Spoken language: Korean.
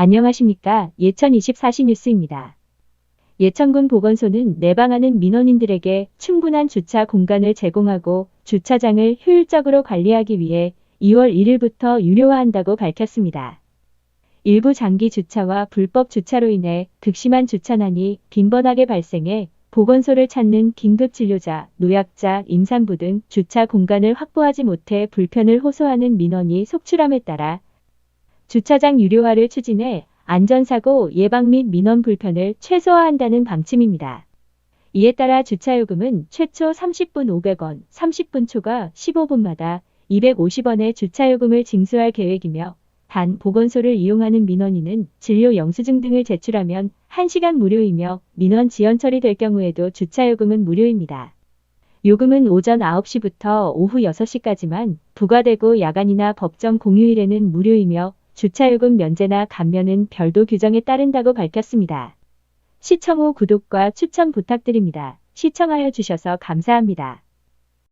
안녕하십니까. 예천 24시 뉴스입니다. 예천군 보건소는 내방하는 민원인들에게 충분한 주차 공간을 제공하고 주차장을 효율적으로 관리하기 위해 2월 1일부터 유료화한다고 밝혔습니다. 일부 장기 주차와 불법 주차로 인해 극심한 주차난이 빈번하게 발생해 보건소를 찾는 긴급 진료자, 노약자, 임산부 등 주차 공간을 확보하지 못해 불편을 호소하는 민원이 속출함에 따라 주차장 유료화를 추진해 안전사고 예방 및 민원 불편을 최소화한다는 방침입니다. 이에 따라 주차요금은 최초 30분 500원, 30분 초과 15분마다 250원의 주차요금을 징수할 계획이며 단 보건소를 이용하는 민원인은 진료 영수증 등을 제출하면 1시간 무료이며 민원 지연 처리될 경우에도 주차요금은 무료입니다. 요금은 오전 9시부터 오후 6시까지만 부과되고 야간이나 법정 공휴일에는 무료이며 주차요금 면제나 감면은 별도 규정에 따른다고 밝혔습니다. 시청 후 구독과 추천 부탁드립니다. 시청하여 주셔서 감사합니다.